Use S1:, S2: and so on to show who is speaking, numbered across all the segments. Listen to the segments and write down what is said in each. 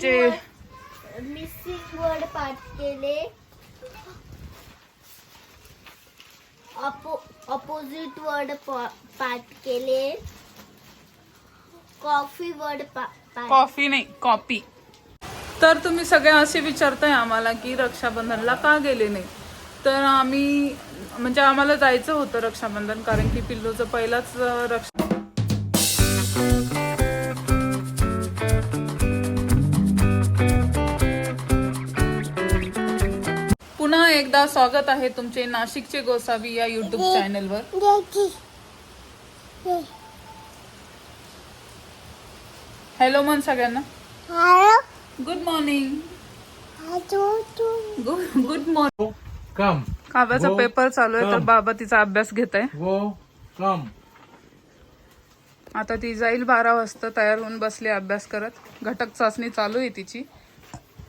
S1: जे
S2: missing word पाठ केले. अपोजिट वर्ड पाठ केले. कॉफी वर्ड
S1: कॉफी नाही कॉपी तर तुम्ही सगळे असे विचारताय आम्हाला की रक्षाबंधनला का गेले नाही? तर आम्ही म्हणजे आम्हाला जायचं होतं रक्षाबंधन कारण की पिल्लूचं पहिलाच रक्षा एकदा स्वागत आहे तुमचे नाशिकचे गोसावी या युट्यूब चॅनलवर हॅलो मन सगळ्यांना. Good morning good morning
S3: Come.
S1: काव्याचा. पेपर चालू आहे तर
S3: कम.
S1: बाबा तिचा अभ्यास घेत आहे. आता ती जाईल बारा वाजता तयार होऊन बसली अभ्यास करत. घटक चाचणी चालू आहे तिची.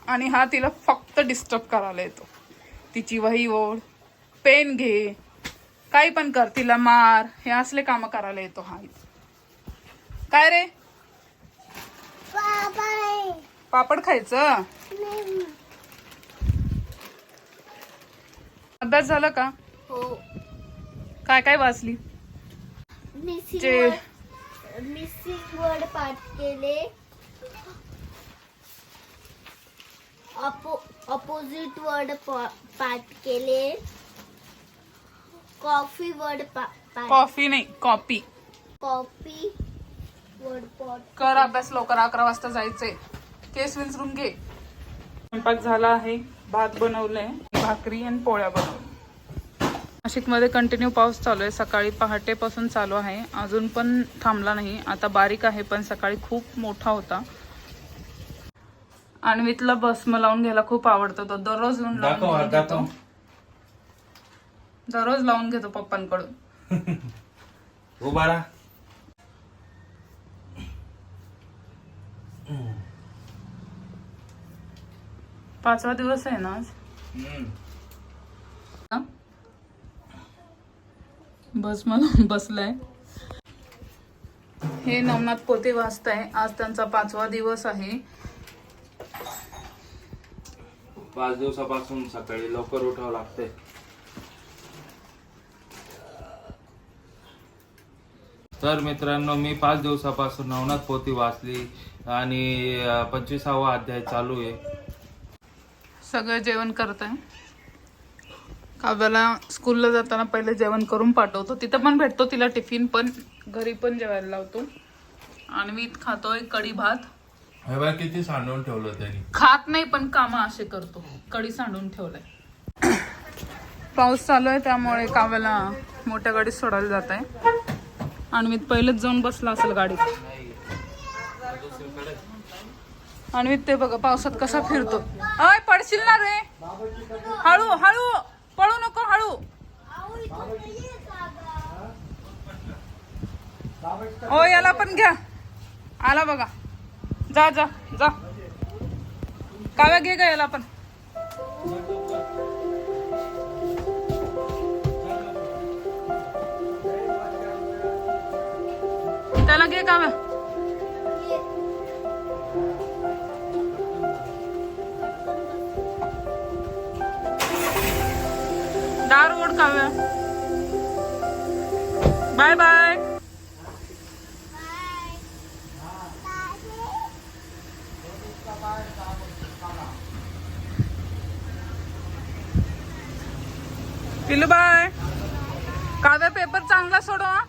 S1: आणि हा तिला फक्त डिस्टर्ब करायला येतो. तिची वही ओढ पेन घे काही पण कर तिला मार हे असले काम करायला येतो हा काय रे? पापड. खायचं? अभ्यास झाला का?
S2: हो.
S1: काय काय वाचली?
S2: मिसिंग
S1: जे
S2: मिसिंग वर्ड पाठ केले. अपोजिट वर्ड पाठ केले कॉफी वर्ड पाठ
S1: कॉफी नाही कॉपी
S2: कॉफी वर्ड पाठ
S1: कर अभ्यास लवकर अकरा वाजता जायचंय. केस विंचरून घे. स्वयंपाक झाला आहे भात बनवलंय भाकरी आणि पोळ्या बनवल्या. नाशिकमध्ये कंटिन्यू पाऊस चालू आहे. सकाळी पहाटेपासून चालू आहे. अजून पण थांबला नाही. आता बारीक आहे पण सकाळी खूप मोठा होता. अन्वितला भस्म लावून घ्यायला खूप आवडतं तो. दररोज लावून
S3: दाखव
S1: लावून
S3: हात
S1: घेतो
S3: दाखव.
S1: दररोज लावून घेतो पप्पांकडून.
S3: उभा राहा.
S1: पाचवा दिवस आहे ना आज?
S3: हम्म.
S1: हा? बस मला बसलाय. हे नवनाथ पोते वाचताय आज त्यांचा पाचवा दिवस आहे.
S3: पाच दिवसापासून सकाळी लवकर उठावं लागतंय. तर मित्रांनो मी पाच दिवसापासून नवनाथ पोथी वाचली आणि पंचवीसावा अध्याय चालू आहे.
S1: सगळं जेवण करत आहे. काव्याला स्कूलला जाताना पहिले जेवण करून पाठवतो. तिथं पण भेटतो तिला टिफिन पण घरी पण जेवायला लावतो. आणि मी खातोय कढी भात.
S3: हे बघ किती सांडून ठेवलं त्यांनी?
S1: खात नाही पण काम असे करतो. कडी सांडून ठेवलंय. पाऊस चालू आहे त्यामुळे काव्याला मोठ्या गाडीत सोडायला जात आहे. आणि मी पहिलेच जाऊन बसला असेल गाडीत. आणि मी ते बघा पावसात कसा फिरतो. अय पडशील ना रे. हळू हळू. पळू नको हळू. हो याला पण घ्या. आला बघा. जा जा जा. काव्या घे घे काव्या. दार बाय बाय. पिलू बाय. काव्या पेपर चांगला सोडवा.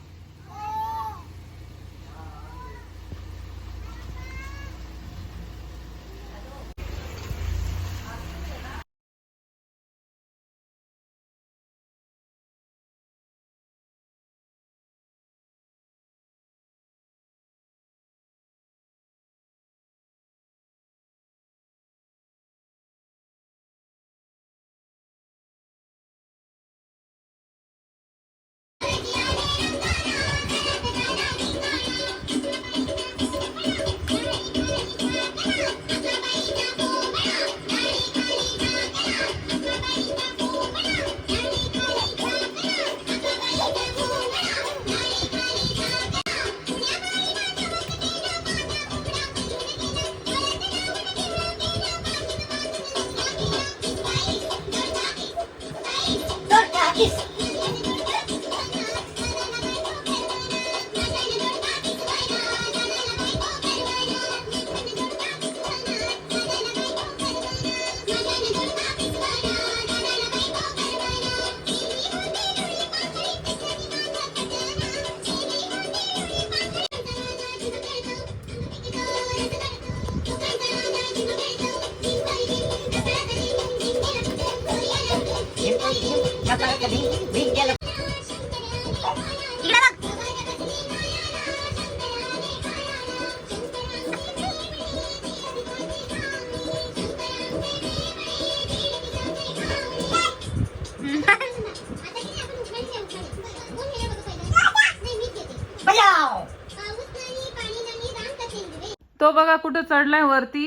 S1: तो बघा कुठं चढलाय वरती.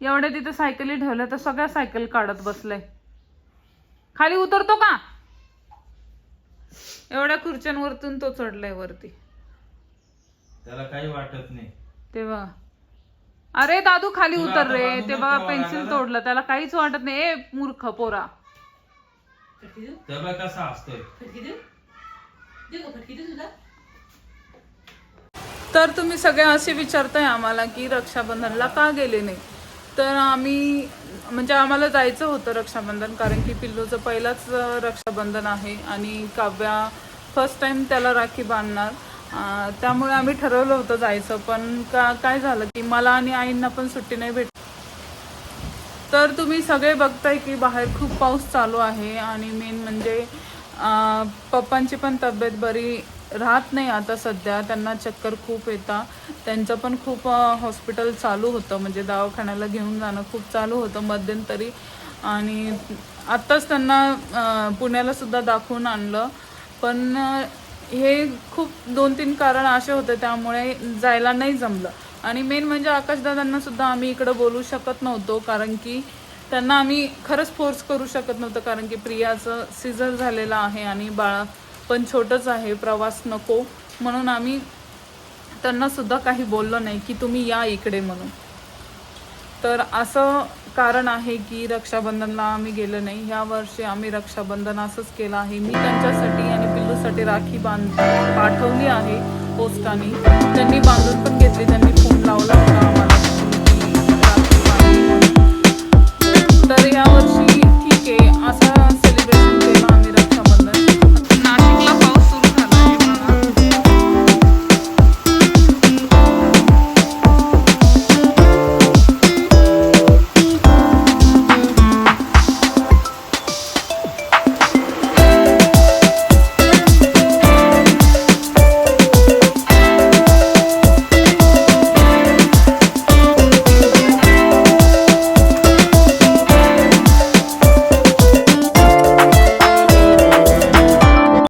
S1: एवढ्या तिथे सायकली ठेवल्या तर सगळ्या सायकल काढत बसलाय खाली उतरतो का? एवढ्या खुर्च्यांवरतून तो चढलाय वरती.
S3: त्याला काही वाटत नाही.
S1: ते बघा अरे दादू खाली
S3: तुला
S1: उतर
S3: आता
S1: रे.
S3: बांधून
S1: ते
S3: नाही
S1: बघा
S3: ठेवावं
S1: पेन्सिल
S3: लागलं?
S1: तोडलं. त्याला काहीच वाटत नाही. ए मूर्ख पोरा.
S3: तेव्हा कसा असतोय?
S1: तर तुम्ही सगळे असे विचारताय आम्हाला की रक्षाबंधनला का गेले नाही? तर आम्ही म्हणजे आम्हाला जायचं होतं रक्षाबंधन कारण की पिल्लूचं पहिलाच अं, रक्षाबंधन आहे आणि काव्या फर्स्ट टाइम त्याला राखी बांधणार. त्यामुळे आम्ही ठरवलं होतं जायचं पण का काय झालं की मला आणि आईंना पण सुट्टी नाही भेट तर तुम्ही सगळे बघताय की बाहेर खूप पाऊस चालू आहे आणि मेन म्हणजे पप्पांची पण तब्येत बरी राहत नाही आता सध्या. त्यांना चक्कर खूप येतात त्यांचं पण खूप हॉस्पिटल चालू होतं. म्हणजे दवाखान्याला घेऊन जाणं खूप चालू होतं मध्यंतरी. आणि आत्ताच त्यांना पुण्यालासुद्धा पुण्याला सुद्धा दाखवून आणलं. पण हे खूप दोन तीन कारण असे होते त्यामुळे जायला नाही जमलं. आणि मेन म्हणजे आकाशदादांना सुद्धा आम्ही इकडं बोलू शकत नव्हतो कारण की त्यांना आम्ही खरंच फोर्स करू शकत नव्हतं कारण की प्रियाचं सिझर झालेलं आहे आणि बाळा पण छोटंच आहे प्रवास नको. म्हणून आम्ही त्यांना सुद्धा काही बोललो नाही की तुम्ही या इकडे म्हणून. तर असं कारण आहे की रक्षाबंधनला आम्ही गेलो नाही. ह्या वर्षी आम्ही रक्षाबंधन असंच केलं आहे. मी त्यांच्यासाठी आणि पिल्लूसाठी राखी बांध पाठवली आहे पोस्टाने. त्यांनी बांधून पण घेतली. त्यांनी फोन लावला. होता